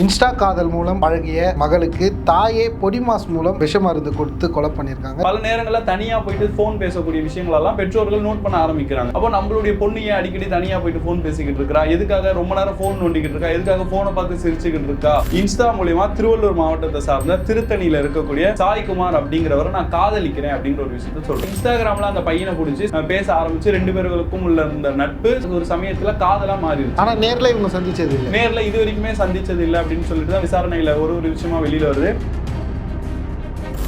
Insta காதல் மூலம் பழகிய மகளுக்கு தாயே பொடிமாஸ் மூலம் விஷ மருந்து கொடுத்து கொலை பண்ணியிருக்காங்க. பல நேரங்களில் தனியா போயிட்டு ஃபோன் பேசக்கூடிய விஷயங்கள் எல்லாம் பெற்றோர்கள் நோட் பண்ண ஆரம்பிக்கிறாங்க. அப்போ நம்மளுடைய பொண்ணு ஏன் அடிக்கடி தனியா போயிட்டு ஃபோன் பேசிக்கிட்டு இருக்கா? எதுக்காக ரொம்ப நேரம் ஃபோன் நோண்டிக்கிட்டு இருக்கா? எதுக்காக ஃபோனை பார்த்து சிரிச்சுக்கிட்டு இருக்கா? இன்ஸ்டா மூலியமா திருவள்ளூர் மாவட்டத்தை சார்ந்த திருத்தணியில இருக்கக்கூடிய சாய்குமார் அப்படிங்கிறவரை நான் காதலிக்கிறேன் அப்படிங்கிற ஒரு விஷயத்த சொல்றேன். இன்ஸ்டாகிராம்ல அந்த பையனை பிடிச்சி பேச ஆரம்பிச்சு ரெண்டு பேர்களுக்கும் உள்ள இந்த நட்பு ஒரு சமயத்துல காதலா மாறிடுச்சு. ஆனா நேர்ல இவங்க சந்திச்சது இல்லை. நேர்ல இது வரைக்குமே சந்திச்சது இல்லை. அப்படின்னு சொல்லிட்டு தான் விசாரணையில் ஒரு ஒரு விஷயமா வெளியில் வருது.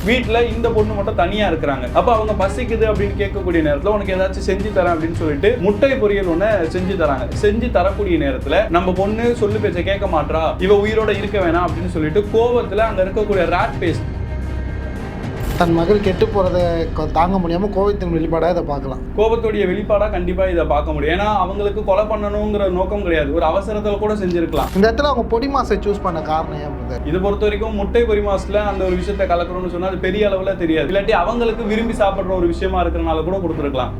வீட்டில் இந்த பொண்ணு மட்டும் தனியாக இருக்கிறாங்க. அப்போ அவங்க பசிக்குது அப்படின்னு கேட்கக்கூடிய நேரத்தில் உனக்கு ஏதாச்சும் செஞ்சு தரேன் அப்படின்னு சொல்லிட்டு முட்டை பொரியல் ஒன்று செஞ்சு தராங்க. செஞ்சு தரக்கூடிய நேரத்தில் நம்ம பொண்ணு சொல்லு பேச்ச கேட்க மாட்டா இவ உயிரோட இருக்க வேணாம் அப்படின்னு சொல்லிட்டு கோவத்தில் அங்கே இருக்கக்கூடிய ராட் பேஸ்ட் தன் மகள் கெட்டு போறதை கொ- தாங்க முடியாம கோவத்தின் வெளிப்பாடா இதை பார்க்கலாம். கோபத்துடைய வெளிப்பாடா கண்டிப்பா இதை பார்க்க முடியும். ஏன்னா அவங்களுக்கு கொலை பண்ணணுங்கிற நோக்கம் கிடையாது. ஒரு அவசரத்துல கூட செஞ்சிருக்கலாம். இந்த இடத்துல அவங்க பொடிமாஸை சூஸ் பண்ண காரணம் ஏன்? இது பொறுத்த வரைக்கும் முட்டை பொரிமாஸ்ல அந்த ஒரு விஷயத்தை கலக்கணும்னு சொன்னா அது பெரிய அளவுல தெரியாது. இல்லாட்டி அவங்களுக்கு விரும்பி சாப்பிடுற ஒரு விஷயமா இருக்கிறனால கூட கொடுத்துருக்கலாம்.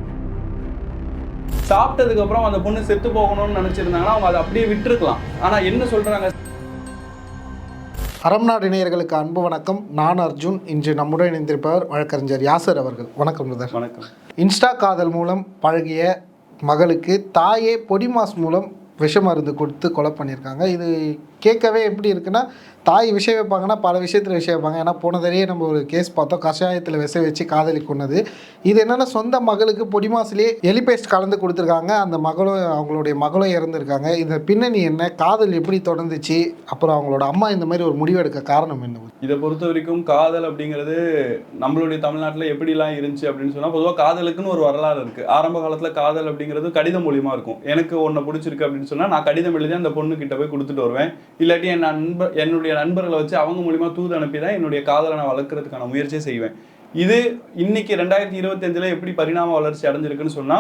சாப்பிட்டதுக்கு அப்புறம் அந்த பொண்ணு செத்து போகணும்னு நினைச்சிருந்தாங்கன்னா அவங்க அதை அப்படியே விட்டுருக்கலாம். ஆனா என்ன சொல்றாங்க அறம் நாடு இணையர்களுக்கு அன்பு வணக்கம். நான் அர்ஜுன். இன்று நம்முடன் இணைந்திருப்பவர் வழக்கறிஞர் யாசர் அவர்கள். வணக்கம் பிரதர். வணக்கம். இன்ஸ்டா காதல் மூலம் பழகிய மகளுக்கு தாயே பொடிமாஸ் மூலம் விஷ மருந்து கொடுத்து கொலை பண்ணியிருக்காங்க. இது கேட்கவே எப்படி இருக்குன்னா தாய் விஷயம் வைப்பாங்கன்னா பல விஷயத்தில் விஷயம் வைப்பாங்க. ஏன்னா போன நம்ம ஒரு கேஸ் பார்த்தோம். கஷாயத்தில் விசை வச்சு காதலி கொண்டது இது என்னென்னா சொந்த மகளுக்கு பொடிமாஸ்லேயே எலிபேஸ்ட் கலந்து கொடுத்துருக்காங்க. அந்த மகளும் அவங்களுடைய மகளும் இறந்துருக்காங்க. இந்த பின்னணி என்ன? காதல் எப்படி தொடர்ந்துச்சு? அப்புறம் அவங்களோட அம்மா இந்த மாதிரி ஒரு முடிவெடுக்க காரணம் என்ன? இதை பொறுத்த வரைக்கும் காதல் அப்படிங்கிறது நம்மளுடைய தமிழ்நாட்டில் எப்படிலாம் இருந்துச்சு அப்படின்னு சொன்னால் பொதுவாக காதலுக்குன்னு ஒரு வரலாறு இருக்குது ஆரம்ப காலத்தில் காதல் அப்படிங்கிறது கடிதம் மூலியமாக இருக்கும். எனக்கு ஒன்றை பிடிச்சிருக்கு அப்படின்னு சொன்னால் நான் கடிதம் எழுதி அந்த பொண்ணு கிட்ட போய் கொடுத்துட்டு வருவேன். இல்லாட்டி என் நண்பர் என்னுடைய நண்பர்களை வச்சு அவங்க மூலியமா தூது அனுப்பி தான் என்னுடைய காதலை நான் வளர்க்கறதுக்கான முயற்சியை செய்வேன். இது இன்னைக்கு ரெண்டாயிரத்தி இருபத்தஞ்சில் எப்படி பரிணாம வளர்ச்சி அடைஞ்சிருக்குன்னு சொன்னா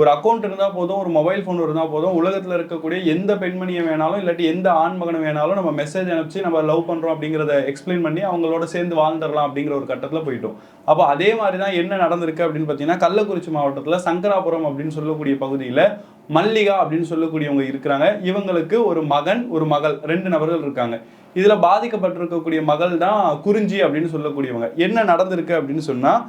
ஒரு அக்கௌண்ட் இருந்தால் போதும் ஒரு மொபைல் ஃபோன் இருந்தால் போதும் உலகத்தில் இருக்கக்கூடிய எந்த பெண்மணியை வேணாலும் இல்லாட்டி எந்த ஆண் மகனை வேணாலும் நம்ம மெசேஜ் அனுப்பிச்சு நம்ம லவ் பண்ணுறோம் அப்படிங்கிறத எக்ஸ்பிளைன் பண்ணி அவங்களோட சேர்ந்து வாழ்ந்துடலாம் அப்படிங்கிற ஒரு கட்டத்தில் போயிட்டோம். அப்போ அதே மாதிரி தான் என்ன நடந்திருக்கு அப்படின்னு பார்த்தீங்கன்னா கள்ளக்குறிச்சி மாவட்டத்தில் சங்கராபுரம் அப்படின்னு சொல்லக்கூடிய பகுதியில் மல்லிகா அப்படின்னு சொல்லக்கூடியவங்க இருக்கிறாங்க. இவங்களுக்கு ஒரு மகன் ஒரு மகள் ரெண்டு நபர்கள் இருக்காங்க. இதில் பாதிக்கப்பட்டிருக்கக்கூடிய மகள் தான் குறிஞ்சி அப்படின்னு சொல்லக்கூடியவங்க. என்ன நடந்திருக்கு அப்படின்னு சொன்னால்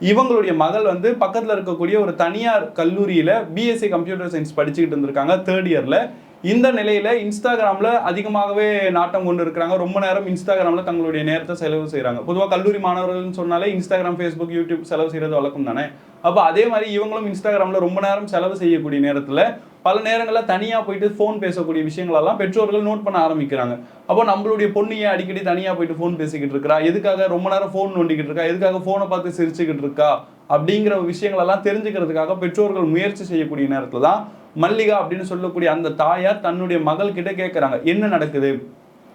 இவங்களுடைய மகள் வந்து பக்கத்தில் இருக்கக்கூடிய ஒரு தனியார் கல்லூரியில் பிஎஸ்சி கம்ப்யூட்டர் சயின்ஸ் படிச்சுக்கிட்டு இருந்திருக்காங்க தேர்ட் இயரில் இந்த நிலையில இன்ஸ்டாகிராமில் அதிகமாகவே நாட்டம் கொண்டு இருக்கிறாங்க. ரொம்ப நேரம் இன்ஸ்டாகிராமில் தங்களுடைய நேரத்தை செலவு செய்கிறாங்க பொதுவாக கல்லூரி மாணவர்கள்னு சொன்னாலே இன்ஸ்டாகிராம் ஃபேஸ்புக் யூடியூப் செலவு செய்கிறது வழக்கம் தானே அப்போ அதே மாதிரி இவங்களும் இன்ஸ்டாகிராமில் ரொம்ப நேரம் செலவு செய்யக்கூடிய நேரத்தில் பல நேரங்களில் தனியாக போயிட்டு ஃபோன் பேசக்கூடிய விஷயங்களெல்லாம் பெற்றோர்கள் நோட் பண்ண ஆரம்பிக்கிறாங்க. அப்போ நம்மளுடைய பொண்ணு ஏன் அடிக்கடி தனியாக போயிட்டு ஃபோன் பேசிக்கிட்டு இருக்கா? எதுக்காக ரொம்ப நேரம் ஃபோன் நோண்டிக்கிட்டு இருக்கா? எதுக்காக ஃபோனை பார்த்து சிரிச்சுக்கிட்டு இருக்கா? அப்படிங்கிற விஷயங்களெல்லாம் தெரிஞ்சுக்கிறதுக்காக பெற்றோர்கள் முயற்சி செய்யக்கூடிய நேரத்தில் தான் மல்லிகா அப்படின்னு சொல்லக்கூடிய அந்த தாயார் தன்னுடைய மகள் கிட்ட கேட்குறாங்க என்ன நடக்குது?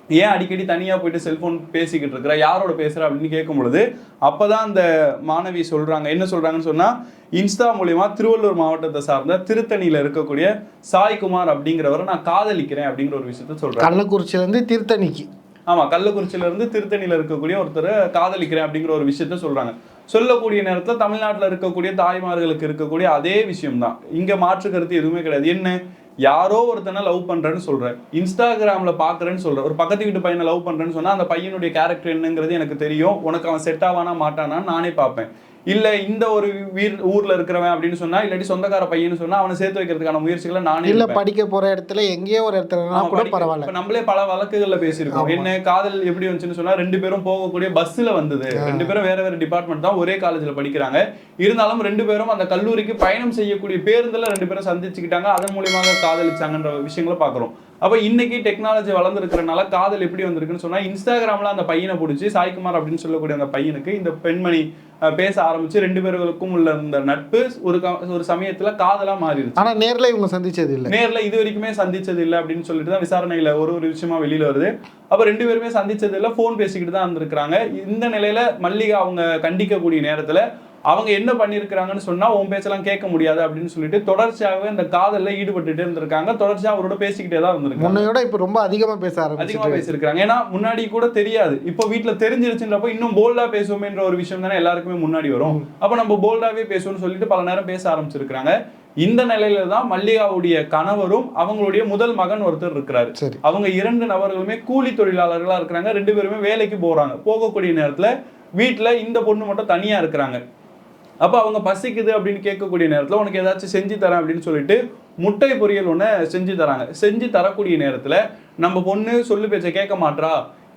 ஏன் அடிக்கடி தனியாக போயிட்டு செல்ஃபோன் பேசிக்கிட்டு இருக்கிற யாரோட பேசுகிற அப்படின்னு கேட்கும் பொழுது அப்போ தான் அந்த மாணவி சொல்கிறாங்க என்ன சொல்கிறாங்கன்னு சொன்னால் இன்ஸ்டா மூலியமா திருவள்ளூர் மாவட்டத்தை சார்ந்த திருத்தணியில் இருக்கக்கூடிய சாய்குமார் அப்படிங்கிறவரை நான் காதலிக்கிறேன் அப்படிங்கிற ஒரு விஷயத்த சொல்கிறாங்க கள்ளக்குறிச்சியிலேருந்து திருத்தணிக்கு. ஆமாம் கள்ளக்குறிச்சியில இருந்து திருத்தணியில் இருக்கக்கூடிய ஒருத்தரை காதலிக்கிறேன் அப்படிங்கிற ஒரு விஷயத்த சொல்கிறாங்க சொல்லக்கூடிய நேரத்தில் தமிழ்நாட்டில் இருக்கக்கூடிய தாய்மார்களுக்கு இருக்கக்கூடிய அதே விஷயம்தான். இங்கே மாற்று கருத்து எதுவுமே கிடையாது. என்ன? யாரோ ஒருத்தனை லவ் பண்ணுறேன்னு சொல்கிறேன் இன்ஸ்டாகிராமில் பார்க்குறேன்னு சொல்கிறேன் ஒரு பக்கத்து வீட்டு பையனை லவ் பண்ணுறேன்னு சொன்னால் அந்த பையனுடைய கேரக்டர் என்னங்கிறது எனக்கு தெரியும். உனக்கு அவன் செட் ஆவானா மாட்டானான்னு நானே பார்ப்பேன். இல்ல இந்த ஒரு வீர் ஊர்ல இருக்கிறவன் அப்படின்னு சொன்னா இல்லாட்டி சொந்தக்கார பையன்னு சொன்னா அவனை சேர்த்து வைக்கிறதுக்கான முயற்சிகளை நானே இல்ல. படிக்க போற இடத்துல எங்கேயோ ஒரு இடத்துலனா ஆமா, கூட பரவாயில்ல. இப்ப நம்மளே பல வழக்குகள்ல பேசியிருக்கோம். என்ன காதல் எப்படி வந்துச்சுன்னு சொன்னா ரெண்டு பேரும் போகக்கூடிய பஸ்ல வந்தது. ரெண்டு பேரும் வேற வேற டிபார்ட்மெண்ட் தான் ஒரே காலேஜ்ல படிக்கிறாங்க. இருந்தாலும் ரெண்டு பேரும் அந்த கல்லூரிக்கு பயணம் செய்யக்கூடிய பேருந்துல ரெண்டு பேரும் சந்திச்சுக்கிட்டாங்க. அதன் மூலியமாக காதலிச்சாங்கன்ற விஷயங்களை பாக்குறோம் அப்ப இன்னைக்கு டெக்னாலஜி வளர்ந்துருக்கிறனால காதல் எப்படி வந்திருக்குன்னு சொன்னா இன்ஸ்டாகிராம்ல அந்த பையனை பிடிச்சி சாய்குமார் அப்படின்னு சொல்லக்கூடிய அந்த பையனுக்கு இந்த பெண்மணி பேச ஆரம்பிச்சு ரெண்டு பேர்களுக்கும் உள்ள இந்த நட்பு ஒரு க- ஒரு சமயத்துல காதலா மாறிடுச்சு. ஆனா நேர்ல இவங்க சந்திச்சது இல்ல. நேர்ல இது வரைக்குமே சந்திச்சது இல்ல அப்படின்னு சொல்லிட்டு தான் விசாரணையில ஒரு ஒரு விஷயமா வெளியில வருது. அப்ப ரெண்டு பேருமே சந்திச்சது இல்ல போன் பேசிக்கிட்டு தான் இருந்திருக்காங்க இந்த நிலையில மல்லிகா அவங்க கண்டிக்கக்கூடிய நேரத்துல அவங்க என்ன பண்ணியிருக்கிறாங்கன்னு சொன்னா உன் பேச்செல்லாம் கேட்க முடியாது அப்படின்னு சொல்லிட்டு தொடர்ச்சியாகவே இந்த காதல்ல ஈடுபட்டுட்டே இருந்திருக்காங்க. தொடர்ச்சியா அவரோட பேசிக்கிட்டே தான் இருந்திருக்காங்க. முன்னையோட இப்ப ரொம்ப அதிகமா பேச அதிகமா ஆரம்பிச்சிட்டு பேசியிருக்காங்க ஏன்னா முன்னாடி கூட தெரியாது. இப்போ வீட்ல தெரிஞ்சிருச்சுன்றப்போ இன்னும் போல்டா பேசுவோமேன்ற ஒரு விஷயம் தானே எல்லாருக்குமே முன்னாடி வரும். அப்ப நம்ம போல்டாவே பேசுவோம்னு சொல்லிட்டு பல நேரம் பேச ஆரம்பிச்சிருக்காங்க இந்த நிலையில தான் மல்லிகாவுடைய கணவரும் அவங்களுடைய முதல் மகன் ஒருத்தர் இருக்கிறாரு. அவங்க இரண்டு நபர்களுமே கூலி தொழிலாளர்களா இருக்கிறாங்க. ரெண்டு பேருமே வேலைக்கு போறாங்க. போகக்கூடிய நேரத்துல வீட்டுல இந்த பொண்ணு மட்டும் தனியா இருக்கிறாங்க. அப்போ அவங்க பசிக்குது அப்படின்னு கேட்கக்கூடிய நேரத்தில் உனக்கு ஏதாச்சும் செஞ்சு தரேன் அப்படின்னு சொல்லிட்டு முட்டை பொரியல் ஒன்று செஞ்சு தராங்க. செஞ்சு தரக்கூடிய நேரத்தில் நம்ம பொண்ணு சொல்லு பேச்சை கேட்க மாட்டா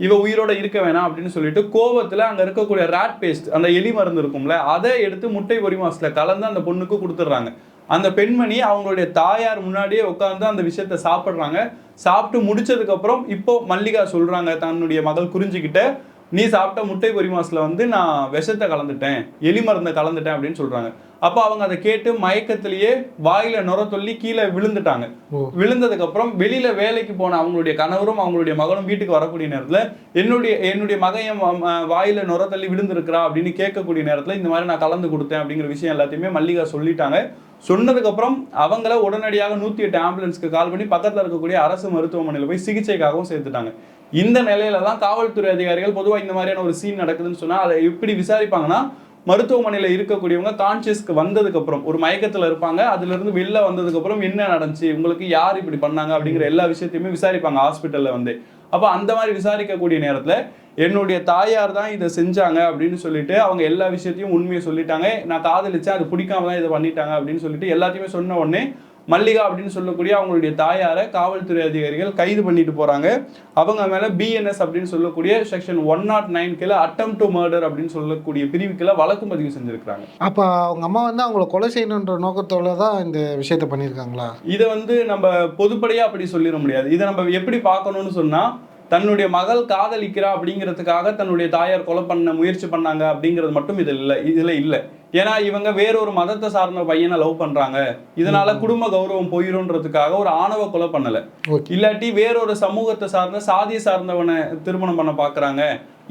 இவ உயிரோட இருக்க வேணாம் அப்படின்னு சொல்லிட்டு கோவத்தில் அங்கே இருக்கக்கூடிய ராட் பேஸ்ட் அந்த எலி மருந்து இருக்கும்ல அதை எடுத்து முட்டை பொரி மாசத்தில் கலந்து அந்த பொண்ணுக்கு கொடுத்துட்றாங்க. அந்த பெண்மணி அவங்களுடைய தாயார் முன்னாடியே உட்காந்து அந்த விஷயத்த சாப்பிட்றாங்க. சாப்பிட்டு முடிச்சதுக்கப்புறம் இப்போ மல்லிகா சொல்கிறாங்க தன்னுடைய மகள் குறிஞ்சிக்கிட்ட நீ சாப்பிட்ட முட்டை பொரி மாசுல வந்து நான் விஷத்தை கலந்துட்டேன் எலி மருந்தை கலந்துட்டேன் அப்படின்னு சொல்றாங்க. அப்போ அவங்க அதை கேட்டு மயக்கத்திலேயே வாயில நுர சொல்லி கீழே விழுந்துட்டாங்க. ஓ. விழுந்ததுக்கு அப்புறம் வெளியில வேலைக்கு போன அவங்களுடைய கணவரும் அவங்களுடைய மகனும் வீட்டுக்கு வரக்கூடிய நேரத்துல என்னுடைய என்னுடைய மகன் என் ம- ம- வாயில நுர தள்ளி விழுந்திருக்கிறா அப்படின்னு கேட்கக்கூடிய நேரத்துல இந்த மாதிரி நான் கலந்து கொடுத்தேன் அப்படிங்கிற விஷயம் எல்லாத்தையுமே மல்லிகா சொல்லிட்டாங்க. சொன்னதுக்கு அப்புறம் அவங்கள உடனடியாக நூத்தி எட்டு ஆம்புலன்ஸ்க்கு கால் பண்ணி பக்கத்துல இருக்கக்கூடிய அரசு மருத்துவமனையில போய் சிகிச்சைக்காகவும் சேர்த்துட்டாங்க. இந்த நிலையில தான் காவல்துறை அதிகாரிகள் பொதுவாக இந்த மாதிரியான ஒரு சீன் நடக்குதுன்னு சொன்னால் அதை எப்படி விசாரிப்பாங்கன்னா மருத்துவமனையில் இருக்கக்கூடியவங்க கான்சியஸ்க்கு வந்ததுக்கப்புறம் ஒரு மயக்கத்தில் இருப்பாங்க அதுலேருந்து வெளில வந்ததுக்கப்புறம் என்ன நடந்துச்சு உங்களுக்கு யார் இப்படி பண்ணாங்க அப்படிங்கிற எல்லா விஷயத்தையுமே விசாரிப்பாங்க ஹாஸ்பிட்டலில் வந்து. அப்போ அந்த மாதிரி விசாரிக்கக்கூடிய நேரத்தில் என்னுடைய தாயார் தான் இதை செஞ்சாங்க அப்படின்னு சொல்லிட்டு அவங்க எல்லா விஷயத்தையும் உண்மையை சொல்லிட்டாங்க. நான் காதலிச்சேன் அது பிடிக்காம தான் இதை பண்ணிட்டாங்க அப்படின்னு சொல்லிட்டு எல்லாத்தையுமே சொன்ன உடனே மல்லிகா அப்படின்னு சொல்லக்கூடிய அவங்களுடைய தாயாரை காவல்துறை அதிகாரிகள் கைது பண்ணிட்டு போறாங்க. அவங்க மேல பிஎன்எஸ் அப்படின்னு சொல்லக்கூடிய செக்ஷன் ஒன் நாட் நைன் கீழே அட்டம் டு மர்டர் அப்படின்னு சொல்லக்கூடிய பிரிவுக்குள்ள வழக்கு பதிவு செஞ்சிருக்காங்க அப்போ அவங்க அம்மா வந்து அவங்கள கொலை செய்யணுன்ற நோக்கத்தோட தான் இந்த விஷயத்த பண்ணியிருக்காங்களா? இதை வந்து நம்ம பொதுப்படையா அப்படி சொல்லிட முடியாது. இதை நம்ம எப்படி பார்க்கணும்னு சொன்னா தன்னுடைய மகள் காதலிக்கிறா அப்படிங்கிறதுக்காக தன்னுடைய தாயார் கொலை பண்ண முயற்சி பண்ணாங்க அப்படிங்கிறது மட்டும் இது இல்லை. இதுல இல்லை. ஏன்னா இவங்க வேறொரு மதத்தை சார்ந்த பையனை லவ் பண்றாங்க. இதனால குடும்ப கௌரவம் போயிருன்றதுக்காக ஒரு ஆணவ கொலை பண்ணல. இல்லாட்டி வேறொரு சமூகத்தை சார்ந்த சாதியை சார்ந்தவனை திருமணம் பண்ண பாக்குறாங்க.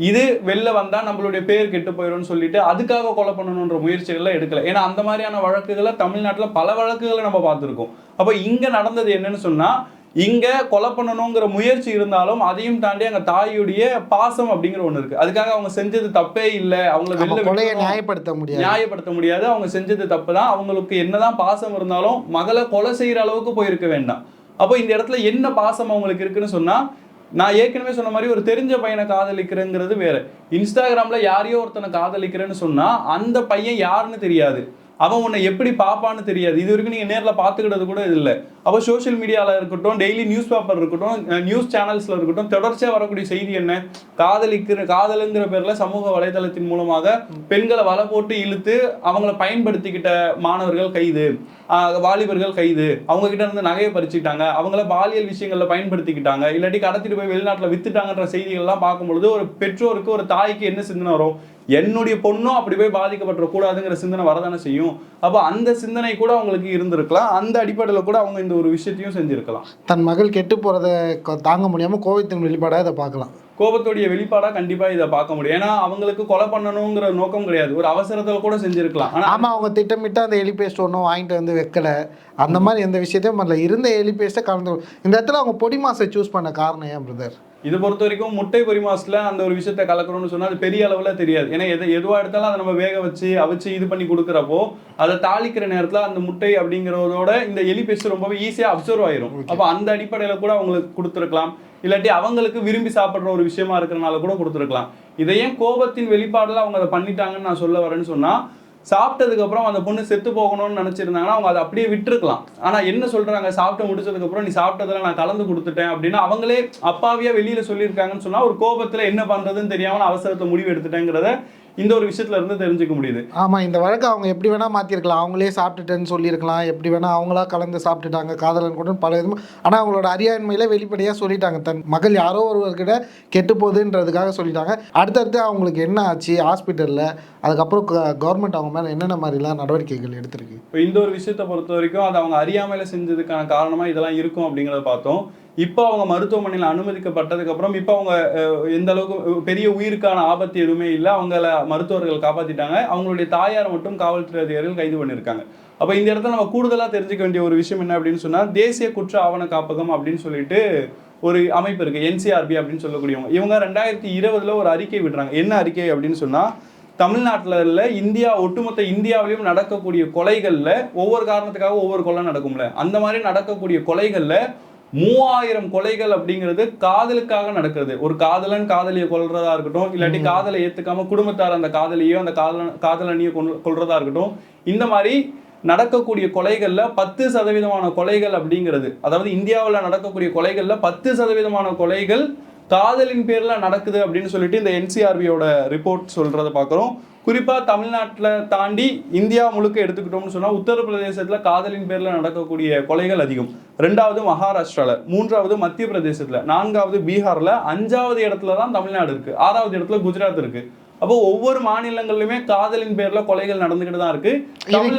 இது வெளில வந்தா நம்மளுடைய பேர் கெட்டு போயிடும்னு சொல்லிட்டு அதுக்காக கொலை பண்ணணுன்ற முயற்சிகள்லாம் எடுக்கல. ஏன்னா அந்த மாதிரியான வழக்குகளை தமிழ்நாட்டுல பல வழக்குகளை நம்ம பார்த்துருக்கோம். அப்ப இங்க நடந்தது என்னன்னு சொன்னா இங்க கொலை பண்ணணுங்கிற முயற்சி இருந்தாலும் அதையும் தாண்டி அங்க தாயுடைய பாசம் அப்படிங்கிற ஒண்ணு இருக்கு. அதுக்காக அவங்க செஞ்சது தப்பே இல்லை. அவங்கள வெளில. நியாயப்படுத்த முடியாது. நியாயப்படுத்த முடியாது. அவங்க செஞ்சது தப்பு தான் அவங்களுக்கு என்னதான் பாசம் இருந்தாலும் மகளை கொலை செய்யற அளவுக்கு போயிருக்க வேண்டாம். அப்போ இந்த இடத்துல என்ன பாசம் அவங்களுக்கு இருக்குன்னு சொன்னா நான் ஏற்கனவே சொன்ன மாதிரி ஒரு தெரிஞ்ச பையனை காதலிக்கிறேங்கிறது வேற. இன்ஸ்டாகிராம்ல யாரையோ ஒருத்தனை காதலிக்கிறேன்னு சொன்னா அந்த பையன் யாருன்னு தெரியாது. அவன் உன்னை எப்படி பார்ப்பான்னு தெரியாது. இது வரைக்கும் நீங்கள் நேரில் பார்த்துக்கிட்டது கூட இல்லை. அப்போ சோஷியல் மீடியாவில் இருக்கட்டும் டெய்லி நியூஸ் பேப்பர் இருக்கட்டும் நியூஸ் சேனல்ஸில் இருக்கட்டும் தொடர்ச்சியாக வரக்கூடிய செய்தி என்ன? காதலிக்கிற காதலுங்கிற பேரில் சமூக வலைதளத்தின் மூலமாக பெண்களை வலை போட்டு இழுத்து அவங்கள பயன்படுத்திக்கிட்ட மாணவர்கள் கைது. வாலிபர்கள் கைது. அவங்க கிட்ட இருந்து நகையை பறிச்சுக்கிட்டாங்க. அவங்கள பாலியல் விஷயங்களில் பயன்படுத்திக்கிட்டாங்க. இல்லாட்டி கடத்திட்டு போய் வெளிநாட்டில் வித்துட்டாங்கன்ற செய்திகள்லாம் பார்க்கும்பொழுது ஒரு பெற்றோருக்கு ஒரு தாய்க்கு என்ன சிந்தனை வரும்? என்னுடைய பொண்ணும் அப்படி போய் பாதிக்கப்பட்டுற கூடாதுங்கிற சிந்தனை வரதானே செய்யும். அப்போ அந்த சிந்தனை கூட அவங்களுக்கு இருந்திருக்கலாம். அந்த அடிப்படையில கூட அவங்க இந்த ஒரு விஷயத்தையும் செஞ்சிருக்கலாம். தன் மகள் கெட்டு போறத கொ- தாங்க முடியாம கோவத்தின் வெளிப்பாடாக இதை பார்க்கலாம். கோபத்துடைய வெளிப்பாடா கண்டிப்பா இதை பார்க்க முடியும். ஏன்னா அவங்களுக்கு கொலை பண்ணணுங்கிற நோக்கம் கிடையாது. ஒரு அவசரத்துல கூட செஞ்சிருக்கலாம். ஆனா ஆமா அவங்க திட்டமிட்டு அந்த எலி பேஸ்ட் ஒன்றும் வாங்கிட்டு வந்து வைக்கல. அந்த மாதிரி எந்த விஷயத்தையும் பண்ணல. இருந்த எலி பேஸ்ட்டை கலந்து இந்த இடத்துல அவங்க பொடி மாசை சூஸ் பண்ண காரணம் ஏன் பிரதர் இதை பொறுத்த வரைக்கும் முட்டை பொரிமாஸ்ல அந்த ஒரு விஷயத்த கலக்கணும்னு சொன்னா அது பெரிய அளவுல தெரியாது. ஏன்னா எது எதுவா எடுத்தாலும் அதை நம்ம வேக வச்சு அவிச்சு இது பண்ணி கொடுக்குறப்போ அதை தாளிக்கிற நேரத்துல அந்த முட்டை அப்படிங்கிறதோட இந்த எலி பேஸ்ட் ரொம்பவே ஈஸியா அப்சர்வ் ஆயிரும். அப்ப அந்த அடிப்படையில கூட அவங்களுக்கு கொடுத்துருக்கலாம். இல்லாட்டி அவங்களுக்கு விரும்பி சாப்பிடுற ஒரு விஷயமா இருக்கிறனால கூட கொடுத்துருக்கலாம். இதை ஏன் கோபத்தின் வெளிப்பாடுல அவங்க அதை பண்ணிட்டாங்கன்னு நான் சொல்ல வரேன்னு சொன்னா சாப்பிட்டதுக்கு அப்புறம் அந்த பொண்ணு செத்து போகணும்னு நினைச்சிருந்தாங்கன்னா அவங்க அதை அப்படியே விட்டுருக்கலாம். ஆனா என்ன சொல்றாங்க? சாப்பிட்டு முடிச்சதுக்கு அப்புறம் நீ சாப்பிட்டதுல நான் கலந்து கொடுத்துட்டேன் அப்படின்னா அவங்களே அப்பாவியா வெளியில சொல்லியிருக்காங்கன்னு சொன்னா ஒரு கோபத்துல என்ன பண்றதுன்னு தெரியாம அவசரத்தை முடிவு எடுத்துட்டேங்கிறத இந்த ஒரு விஷயத்துல இருந்து தெரிஞ்சுக்க முடியுது. ஆமா இந்த வழக்கை அவங்க எப்படி வேணா மாத்திருக்கலாம். அவங்களே சாப்பிட்டுட்டேன்னு சொல்லியிருக்கலாம். எப்படி வேணா அவங்களா கலந்து சாப்பிட்டுட்டாங்க காதலன் கூட பல விதமா. ஆனா அவங்களோட அறியாண்மையில வெளிப்படையா சொல்லிட்டாங்க. தன் மகள் யாரோ ஒருவர்கிட்ட கெட்டு போகுதுன்றதுக்காக சொல்லிட்டாங்க. அடுத்தடுத்து அவங்களுக்கு என்ன ஆச்சு? ஹாஸ்பிட்டல்ல. அதுக்கப்புறம் கவர்மெண்ட் அவங்க மேல என்னென்ன மாதிரிலாம் நடவடிக்கைகள் எடுத்திருக்கு? இப்போ இந்த ஒரு விஷயத்தை பொறுத்த வரைக்கும் அது அவங்க அறியாமையில செஞ்சதுக்கான காரணமா இதெல்லாம் இருக்கும் அப்படிங்கிறத பார்த்தோம். இப்போ அவங்க மருத்துவமனையில் அனுமதிக்கப்பட்டதுக்கப்புறம் இப்போ அவங்க எந்த அளவுக்கு பெரிய உயிருக்கான ஆபத்து எதுவுமே இல்லை. அவங்கள மருத்துவர்கள் காப்பாற்றிட்டாங்க அவங்களுடைய தாயார் மட்டும் காவல்துறை அதிகாரிகள் கைது பண்ணியிருக்காங்க. அப்போ இந்த இடத்துல நம்ம கூடுதலாக தெரிஞ்சுக்க வேண்டிய ஒரு விஷயம் என்ன அப்படின்னு சொன்னால் தேசிய குற்ற ஆவண காப்பகம் அப்படின்னு சொல்லிட்டு ஒரு அமைப்பு இருக்குது என்சிஆர்பி அப்படின்னு சொல்லக்கூடியவங்க. இவங்க ரெண்டாயிரத்தி இருபதில் ஒரு அறிக்கை விடுறாங்க. என்ன அறிக்கை அப்படின்னு சொன்னால் தமிழ்நாட்டில் இந்தியா ஒட்டுமொத்த இந்தியாவிலையும் நடக்கக்கூடிய கொலைகளில் ஒவ்வொரு காரணத்துக்காக ஒவ்வொரு கொலை நடக்கும்ல. அந்த மாதிரி நடக்கக்கூடிய கொலைகளில் மூவாயிரம் கொலைகள் அப்படிங்கிறது காதலுக்காக நடக்கிறது. ஒரு காதலன் காதலியை கொல்றதா இருக்கட்டும் இல்லாட்டி காதலை ஏத்துக்காம குடும்பத்தார் அந்த காதலியோ அந்த காதலன் காதலனியோ கொல்றதா இருக்கட்டும் இந்த மாதிரி நடக்கக்கூடிய கொலைகள்ல பத்து சதவீதமான கொலைகள் அப்படிங்கிறது அதாவது இந்தியாவில் நடக்கக்கூடிய கொலைகள்ல பத்து சதவீதமான கொலைகள் காதலின் பேர்ல நடக்குது அப்படின்னு சொல்லிட்டு இந்த என்சிஆர்பியோட ரிப்போர்ட் சொல்றதை பார்க்குறோம். குறிப்பா தமிழ்நாட்டுல தாண்டி இந்தியா முழுக்க எடுத்துக்கிட்டோம்னு சொன்னா உத்தரப்பிரதேசத்துல காதலின் பேர்ல நடக்கக்கூடிய கொலைகள் அதிகம். ரெண்டாவது மகாராஷ்டிரால மூன்றாவது மத்திய பிரதேசத்துல நான்காவது பீகார்ல அஞ்சாவது இடத்துல தான் தமிழ்நாடு இருக்கு. ஆறாவது இடத்துல குஜராத் இருக்கு. அப்போ ஒவ்வொரு மாநிலங்களிலுமே காதலின் பேர்ல கொலைகள் நடந்துகிட்டு தான் இருக்கு.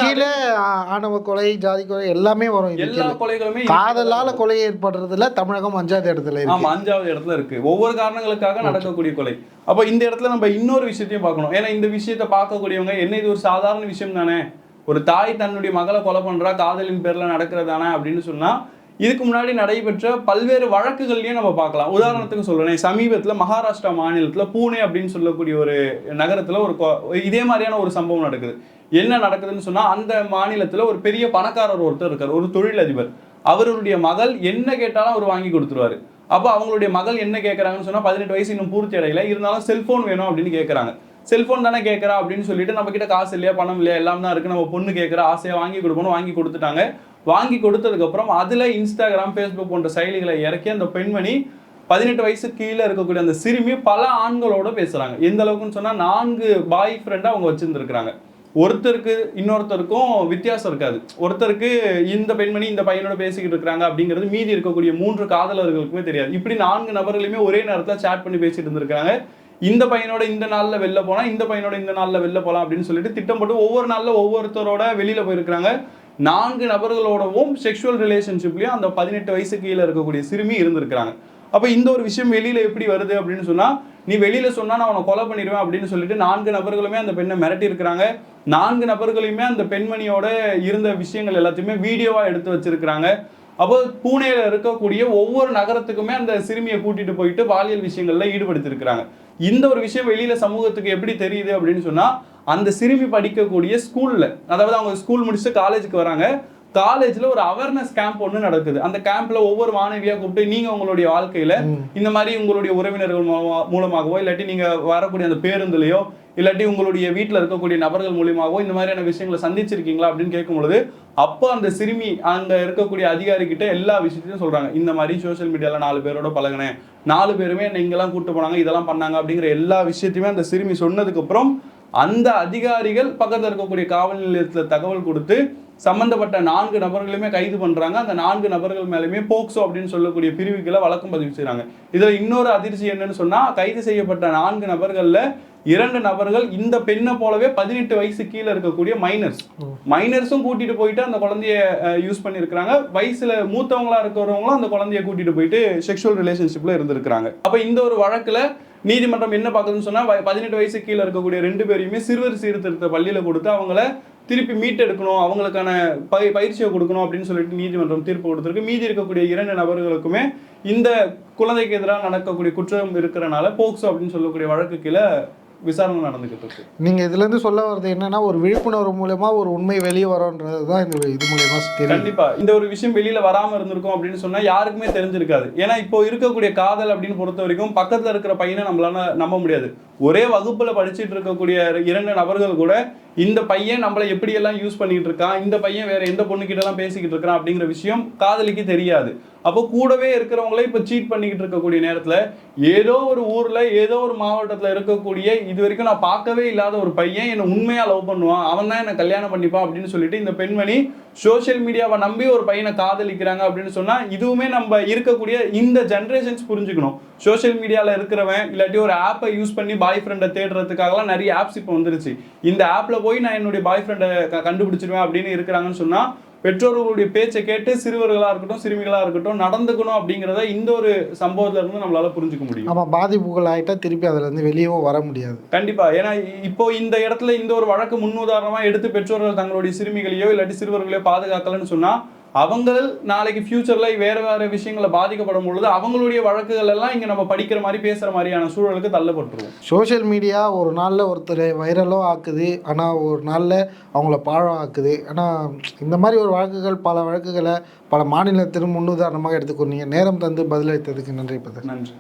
கீழே ஆணவ கொலை ஜாதி கொலை எல்லாமே வரும் எல்லா. கொலைகளுமே காதலால கொலை ஏற்படுறதுல தமிழகம் அஞ்சாவது இடத்துல இருக்கு. ஆமா அஞ்சாவது இடத்துல இருக்கு. ஒவ்வொரு காரணங்களுக்காக நடக்கக்கூடிய கொலை. அப்ப இந்த இடத்துல நம்ம இன்னொரு விஷயத்தையும் பார்க்கணும். ஏன்னா இந்த விஷயத்தை பார்க்கக்கூடியவங்க என்ன இது ஒரு சாதாரண விஷயம் தானே? ஒரு தாய் தன்னுடைய மகளை கொலை பண்றா காதலின் பேர்ல நடக்கிறதானே அப்படின்னு சொன்னா இதுக்கு முன்னாடி நடைபெற்ற பல்வேறு வழக்குகள்லையும் நம்ம பார்க்கலாம். உதாரணத்துக்கு சொல்றேன் சமீபத்தில் மகாராஷ்டிரா மாநிலத்தில் பூனே அப்படின்னு சொல்லக்கூடிய ஒரு நகரத்தில் ஒரு கொ- இதே மாதிரியான ஒரு சம்பவம் நடக்குது. என்ன நடக்குதுன்னு சொன்னால் அந்த மாநிலத்தில் ஒரு பெரிய பணக்காரர் ஒருத்தர் இருக்கார் ஒரு தொழிலதிபர். அவருடைய மகள் என்ன கேட்டாலும் அவர் வாங்கி கொடுத்துருவாரு. அப்போ அவங்களுடைய மகள் என்ன கேட்குறாங்கன்னு சொன்னால் பதினெட்டு வயசு இன்னும் பூர்த்தி அடையில இருந்தாலும் செல்ஃபோன் வேணும் அப்படின்னு கேட்குறாங்க செல்ஃபோன் தானே கேட்குறா அப்படின்னு சொல்லிட்டு நம்ம கிட்ட காசு இல்லையா பணம் இல்லையா எல்லாம் தான் இருக்குது நம்ம பொண்ணு கேட்குற ஆசையாக வாங்கி கொடுப்போம்னு வாங்கி கொடுத்துட்டாங்க. வாங்கி கொடுத்ததுக்கப்புறம் அதில் இன்ஸ்டாகிராம் ஃபேஸ்புக் போன்ற செயலிகளை இறக்கி அந்த பெண்மணி பதினெட்டு வயசு கீழே இருக்கக்கூடிய அந்த சிறுமி பல ஆண்களோட பேசுகிறாங்க எந்த அளவுக்குன்னு சொன்னால் நான்கு பாய் ஃப்ரெண்டாக அவங்க வச்சுருந்துருக்குறாங்க. ஒருத்தருக்கு இன்னொருத்தருக்கும் வித்தியாசம் இருக்காது. ஒருத்தருக்கு இந்த பெண்மணி இந்த பையனோட பேசிக்கிட்டு இருக்கிறாங்க அப்படிங்கிறது மீதி இருக்கக்கூடிய மூன்று காதலர்களுக்குமே தெரியாது. இப்படி நான்கு நபர்களுமே ஒரே நேரத்தில் சேட் பண்ணி பேசிட்டு இருந்திருக்காங்க இந்த பையனோட இந்த நாளில் வெளில போனால் இந்த பையனோட இந்த நாளில் வெளில போகலாம் அப்படின்னு சொல்லிட்டு திட்டம் போட்டு ஒவ்வொரு நாளில் ஒவ்வொருத்தரோட வெளியில் போயிருக்கிறாங்க. நான்கு நபர்களோடவும் செக்ஷுவல் ரிலேஷன்ஷிப்லேயும் அந்த பதினெட்டு வயசு கீழே இருக்கக்கூடிய சிறுமி இருந்திருக்கிறாங்க. அப்போ இந்த ஒரு விஷயம் வெளியில் எப்படி வருது அப்படின்னு சொன்னால் நீ வெளியில் சொன்னால் நான் உன்னை கொலை பண்ணிடுவேன் அப்படின்னு சொல்லிட்டு நான்கு நபர்களுமே அந்த பெண்ணை மிரட்டி இருக்கிறாங்க நான்கு நபர்களையுமே அந்த பெண்மணியோட இருந்த விஷயங்கள் எல்லாத்தையுமே வீடியோவாக எடுத்து வச்சிருக்கிறாங்க. அப்போ பூனேல இருக்கக்கூடிய ஒவ்வொரு நகரத்துக்குமே அந்த சிறுமியை கூட்டிட்டு போயிட்டு பாலியல் விஷயங்கள்ல ஈடுபடுத்திருக்கிறாங்க. இந்த ஒரு விஷயம் வெளியில சமூகத்துக்கு எப்படி தெரியுது அப்படின்னு சொன்னா அந்த சிறுமி படிக்கக்கூடிய ஸ்கூல்ல அதாவது அவங்க ஸ்கூல் முடிச்சு காலேஜுக்கு வராங்க. காலேஜ்ல ஒரு அவேர்னஸ் கேம்ப் ஒன்று நடக்குது. அந்த கேம்ப்ல ஒவ்வொரு மாணவியா கூப்பிட்டு நீங்க உங்களுடைய வாழ்க்கையில இந்த மாதிரி உங்களுடைய உறவினர்கள் மூலமா- மூலமாகவோ இல்லாட்டி நீங்க வரக்கூடிய அந்த பேருந்துலயோ இல்லாட்டி உங்களுடைய வீட்டில் இருக்கக்கூடிய நபர்கள் மூலியமாகவோ இந்த மாதிரியான விஷயங்களை சந்திச்சிருக்கீங்களா அப்படின்னு கேட்கும் பொழுது அப்போ அந்த சிறுமி அங்க இருக்கக்கூடிய அதிகாரி கிட்ட எல்லா விஷயத்தையும் சொல்றாங்க. இந்த மாதிரி சோஷியல் மீடியால நாலு பேரோட பழகினேன். நாலு பேருமே என்னை இங்கெல்லாம் கூட்டு போனாங்க இதெல்லாம் பண்ணாங்க அப்படிங்கிற எல்லா விஷயத்தையுமே அந்த சிறுமி சொன்னதுக்கு அப்புறம் அந்த அதிகாரிகள் பக்கத்தில் இருக்கக்கூடிய காவல் நிலையத்தில் தகவல் கொடுத்து சம்பந்தப்பட்ட நான்கு நபர்களுமே கைது பண்ணுறாங்க அந்த நான்கு நபர்கள் மேலேயுமே போக்சோ அப்படின்னு சொல்லக்கூடிய பிரிவுகளை வழக்கம் பதிவு செய்கிறாங்க இதில் இன்னொரு அதிர்ச்சி என்னன்னு சொன்னால் கைது செய்யப்பட்ட நான்கு நபர்களில் இரண்டு நபர்கள் இந்த பெண்ணை போலவே பதினெட்டு வயசு கீழே இருக்கக்கூடிய மைனர்ஸ் மைனர்ஸும் கூட்டிட்டு போயிட்டு அந்த குழந்தைய யூஸ் பண்ணியிருக்கிறாங்க. வயசுல மூத்தவங்களா இருக்கிறவங்களும் அந்த குழந்தைய கூட்டிட்டு போயிட்டு செக்ஷுவல் ரிலேஷன்ஷிப்ல இருந்திருக்கிறாங்க. அப்ப இந்த ஒரு வழக்குல நீதிமன்றம் என்ன பார்க்குதுன்னு சொன்னால் பதினெட்டு வயசு கீழே இருக்கக்கூடிய ரெண்டு பேரையுமே சிறுவர் சீர்திருத்த பள்ளியில் கொடுத்து அவங்கள திருப்பி மீட்டெடுக்கணும் அவங்களுக்கான பய பயிற்சியை கொடுக்கணும் அப்படின்னு சொல்லிட்டு நீதிமன்றம் தீர்ப்பு கொடுத்துருக்கு. மீதி இருக்கக்கூடிய இரண்டு நபர்களுக்குமே இந்த குழந்தைக்கு எதிராக நடக்கக்கூடிய குற்றம் இருக்கிறனால போக்சோ அப்படின்னு சொல்லக்கூடிய வழக்கு கீழே விசாரணை நடந்துகிட்டு இருக்கு. நீங்க இதுல இருந்து சொல்ல வர்றது என்னன்னா ஒரு விழிப்புணர்வு மூலமா ஒரு உண்மை வெளியே வரும்ன்றது தான் இந்த இது மூலியமா தெரியும் கண்டிப்பா. இந்த ஒரு விஷயம் வெளியில வராம இருந்திருக்கும் அப்படின்னு சொன்னா யாருக்குமே தெரிஞ்சிருக்காது. ஏன்னா இப்போ இருக்கக்கூடிய காதல் அப்படின்னு பொறுத்த வரைக்கும் பக்கத்துல இருக்கிற பையனை நம்மளால நம்ப முடியாது. ஒரே வகுப்புல படிச்சுட்டு இருக்கக்கூடிய இரண்டு நபர்கள் கூட இந்த பையன் நம்மளை எப்படியெல்லாம் யூஸ் பண்ணிட்டு இருக்கான் இந்த பையன் வேற எந்த பொண்ணுகிட்ட எல்லாம் பேசிக்கிட்டு இருக்கிறான் அப்படிங்கிற விஷயம் காதலிக்கு தெரியாது. அப்போ கூடவே இருக்கிறவங்களே இப்போ சீட் பண்ணிக்கிட்டு இருக்கக்கூடிய நேரத்தில் ஏதோ ஒரு ஊரில் ஏதோ ஒரு மாவட்டத்தில் இருக்கக்கூடிய இது வரைக்கும் நான் பார்க்கவே இல்லாத ஒரு பையன் என்னை உண்மையாக லவ் பண்ணுவான். அவன் தான் என்னை கல்யாணம் பண்ணிப்பான் அப்படின்னு சொல்லிட்டு இந்த பெண்மணி சோஷியல் மீடியாவை நம்பி ஒரு பையனை காதலிக்கிறாங்க அப்படின்னு சொன்னால் இதுவுமே நம்ம இருக்கக்கூடிய இந்த ஜென்ரேஷன்ஸ் புரிஞ்சுக்கணும். சோஷியல் மீடியாவில் இருக்கிறவன் இல்லாட்டி ஒரு ஆப்பை யூஸ் பண்ணி பாய் ஃப்ரெண்டை தேடுறதுக்காகலாம் நிறைய ஆப்ஸ் இப்போ வந்துருச்சு. இந்த ஆப்பில் போய் நான் என்னுடைய பாய் ஃப்ரெண்டை கண்டுபிடிச்சிருவேன் அப்படின்னு இருக்கிறாங்கன்னு சொன்னால் பெற்றோர்களுடைய பேச்சை கேட்டு சிறுவர்களா இருக்கட்டும் சிறுமிகளா இருக்கட்டும் நடந்துக்கணும் அப்படிங்கிறத இந்த ஒரு சம்பவத்துல இருந்து நம்மளால புரிஞ்சுக்க முடியும். ஆமா பாதிப்புகள் ஆயிட்டா திருப்பி அதுல இருந்து வெளியவும் வர முடியாது. கண்டிப்பா. ஏன்னா இப்போ இந்த இடத்துல இந்த ஒரு வழக்கு முன்னுதாரணமா எடுத்து பெற்றோர்கள் தங்களுடைய சிறுமிகளையோ இல்லாட்டி சிறுவர்களையோ பாதுகாக்கலன்னு சொன்னா அவங்க நாளைக்கு ஃபியூச்சர்ல வேற வேற விஷயங்களை பாதிக்கப்படும் பொழுது அவங்களுடைய வழக்குகள் எல்லாம் இங்க நம்ம படிக்கிற மாதிரி பேசுற மாதிரியான சூழலுக்கு தள்ளப்பட்டுருவோம். சோஷியல் மீடியா ஒரு நாளில் ஒருத்தர் வைரலோ ஆக்குது. ஆனால் ஒரு நாளில் அவங்கள பாழம் ஆக்குது ஆனால் இந்த மாதிரி ஒரு வழக்குகள் பல வழக்குகளை பல மாநிலத்திலும் முன்னுதாரணமாக எடுத்துக்கொண்டீங்க. நேரம் தந்து பதிலளித்ததுக்கு நன்றி பதர் நன்றி.